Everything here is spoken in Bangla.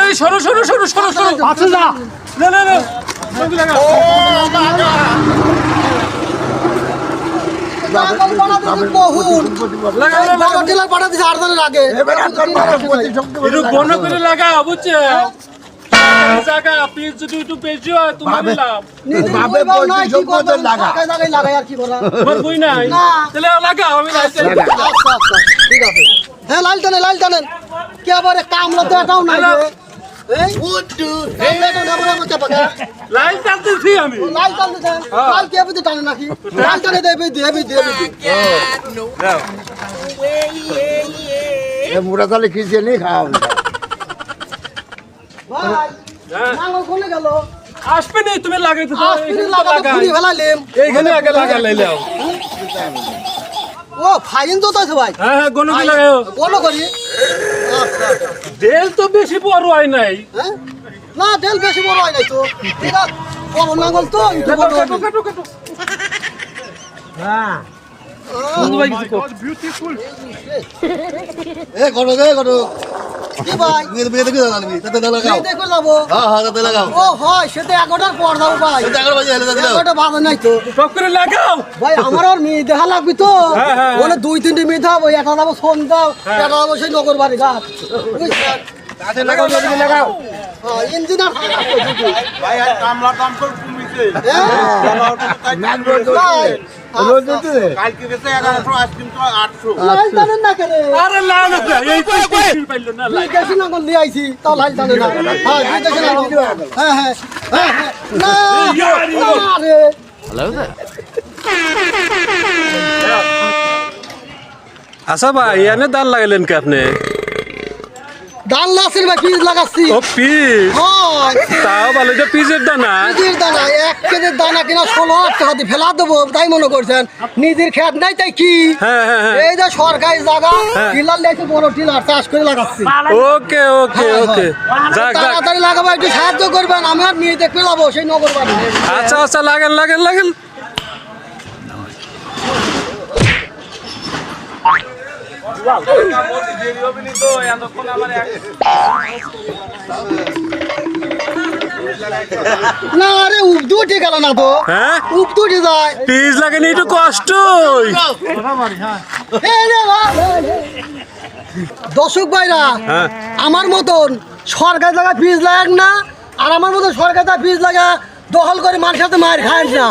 এই সরো সরো সরো সরো সরো। আছে যা। না না না। সঙ্গে লাগা লাগা লাগা বন্ধ করে লাগা বুঝছে? জায়গা পিস যদি একটু বেশি হয় তোমার লাভ। নাই। না। তাহলে লাগা আমি লাইতে হ্যাঁ লাল টানেন লাল টানেন কে আবার কামলা তো এটাও নাই টানতেছি আমি। লাল টানতে লাল কে বুঝে টানে নাকি? লাল টানে দেবে, দেবে, দেবে। মুড়া তাহলে খিচিয়ে নিয়ে খাওয়া ভাই, হ্যাঁ। নাঙ্গল কোনে গেল? আসবে নি তুমি লাগাইতে দাও আসপিনি এখানে লাগাই। পুড়ি এইখানে আগে লাগা লাইলাও ও, ফাইন তো তো আছে ভাই। হ্যাঁ হ্যাঁ গনকে লাগাও বলো করি। দেল তো বেশি বড় হয় নাই হ্যাঁ? না, দেল বেশি বড় হয় নাই তো। ঠিক আছে, বড় নাঙ্গল তো, একটু কাটো বড় কাটো হবে। কাটো কাটো বিউটিফুল এ করো গে করো কি ভাই? তাতে লাগাও যাব। হ্যাঁ হ্যাঁ তাতে লাগাও ও, হয়, সে তো এগারোটার পর ভাই। বাজে হেলে দাও এগারোটা বাজে নাই তো। টক করে লাগাও ভাই আমার আর মেয়ে দেখা লাগবে তো হ্যাঁ, হ্যাঁ, দুই তিনটে মেয়ে থাকব একটা যাব সোন দাও একটা যাব সেই নগর বাড়ি বুঝছেন? তাতে লাগাও লাগাও হ্যাঁ, ইঞ্জিনিয়ার ভাই আর কামলা আচ্ছা। হ্যাঁ। হ্যাঁ, হ্যাঁ, হ্যাঁ, হ্যাঁ। আচ্ছা ভাই এনে দাল লাগাইলেন কি আপনি? ধান লাসের ভাই বীজ লাগাচ্ছি। ও পিস তাও ভালো যে পিসের দানা? দানা এক কেজির দানা কিনা ষোলো টাকা দিয়ে ফেলা দেবো তাই মনে করছেন। নিজের খেত নাই তাই কি? হ্যাঁ হ্যাঁ হ্যাঁ। এই যে সরকারি জায়গা। টিলার লেগেছে বড় টিলার চাষ করে লাগাচ্ছি। ওকে ওকে ওকে। তাড়াতাড়ি লাগাবো একটু সাহায্য করবেন আমি আর নিয়ে দেখতে সেই নগর বাড়ি আচ্ছা আচ্ছা লাগেন লাগেন লাগেন। না আরে উঠে গেল না তো। হ্যাঁ? উঠে যায় পিস লাগেন একটু। দর্শক ভাইরা হ্যাঁ। আমার মতন সরকার জায়গা পিস লাগাক না আর আমার মতন সরকার ফিজ লাগা দখল করে মানুষের সাথে মার খায় না।